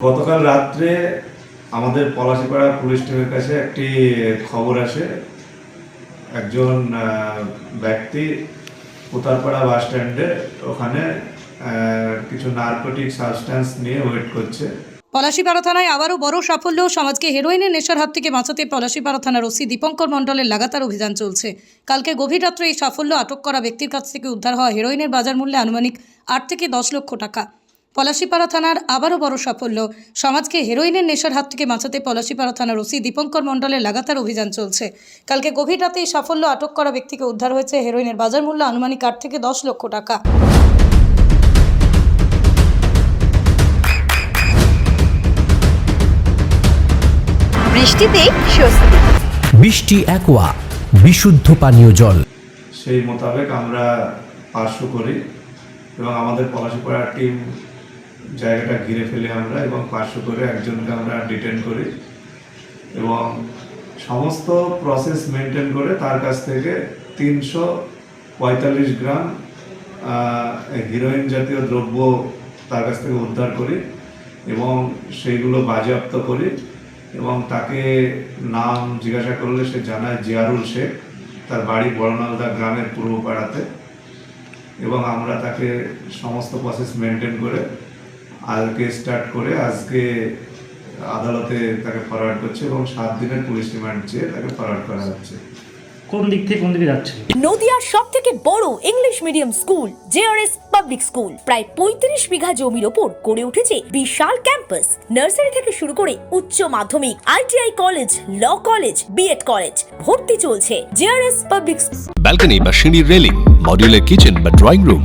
গতকাল রাত্রে আমাদের পলাশিপাড়া পুলিশ টিমের কাছে একটি খবর আসে। একজন ব্যক্তি উতারপাড়া বাস স্ট্যান্ডে ওখানে কিছু নার্কোটিক সাবস্ট্যান্স নিয়ে ওয়েট করছে। পলাশীপাড়া থানায় আবারও বড় সাফল্য, সমাজকে হেরোইনের নেশার হাত থেকে বাঁচাতে পলাশীপাড়া থানার ওসি দীপঙ্কর মণ্ডলের লাগাতার অভিযান চলছে। কালকে গভীর রাত্রে এই সাফল্য আটক করা ব্যক্তির কাছ থেকে উদ্ধার হওয়া হেরোইনের বাজার মূল্যে আনুমানিক আট থেকে দশ লক্ষ টাকা। পলাশীপাড়া থানার আবারও বড় সাফল্য। সমাজকে হেরোইনের নেশার হাত থেকে বাঁচাতে পলাশীপাড়া থানার ওসি দীপঙ্কর মণ্ডলের লাগাতার অভিযান চলছে। কালকে গভীর রাতে এই সাফল্য আটক করা ব্যক্তিকে উদ্ধার হয়েছে হেরোইনের বাজার মূল্য আনুমানিক আট থেকে দশ লক্ষ টাকা। বৃষ্টিতে স্বস্তি। বৃষ্টি অ্যাকোয়া বিশুদ্ধ পানীয় জল। সেই মোতাবেক আমরা পার্শ্ব করি এবং আমাদের পলাশিপাড়া টিম জায়গাটা ঘিরে ফেলে আমরা এবং পার্শ্ব করে একজনকে আমরা ডিটেন করি এবং সমস্ত প্রসেস মেনটেন করে তার কাছ থেকে তিনশো পঁয়তাল্লিশ গ্রাম হিরোইন জাতীয় দ্রব্য তার কাছ থেকে উদ্ধার করি এবং সেইগুলো বাজেয়াপ্ত করি এবং তাকে নাম জিজ্ঞাসা করলে সে জানায় জিয়ারুল শেখ, তার বাড়ি বড়নালদা গ্রামের পূর্ব পাড়াতে এবং আমরা তাকে সমস্ত প্রসেস মেনটেন করে আজকে স্টার্ট করে আজকে আদালতে তাকে ফরওয়ার্ড করছে এবং সাত দিনের পুলিশ রিমান্ড চেয়ে তাকে ফরওয়ার্ড করা হচ্ছে। কোন দিক থেকে কোন দিকে যাচ্ছে? নদিয়ার সব থেকে বড় English medium school JRS public school প্রায় পঁয়ত্রিশ বিঘা জমির ওপর গড়ে উঠেছে বিশাল ক্যাম্পাস নার্সারি থেকে শুরু করে উচ্চ মাধ্যমিক ITI college law college BEd college ভর্তি চলছে। জেআরএস পাবলিক ব্যালকনি বা সিঁড়ির রেলিং মডিউলার কিচেন বা ড্রয়িং রুম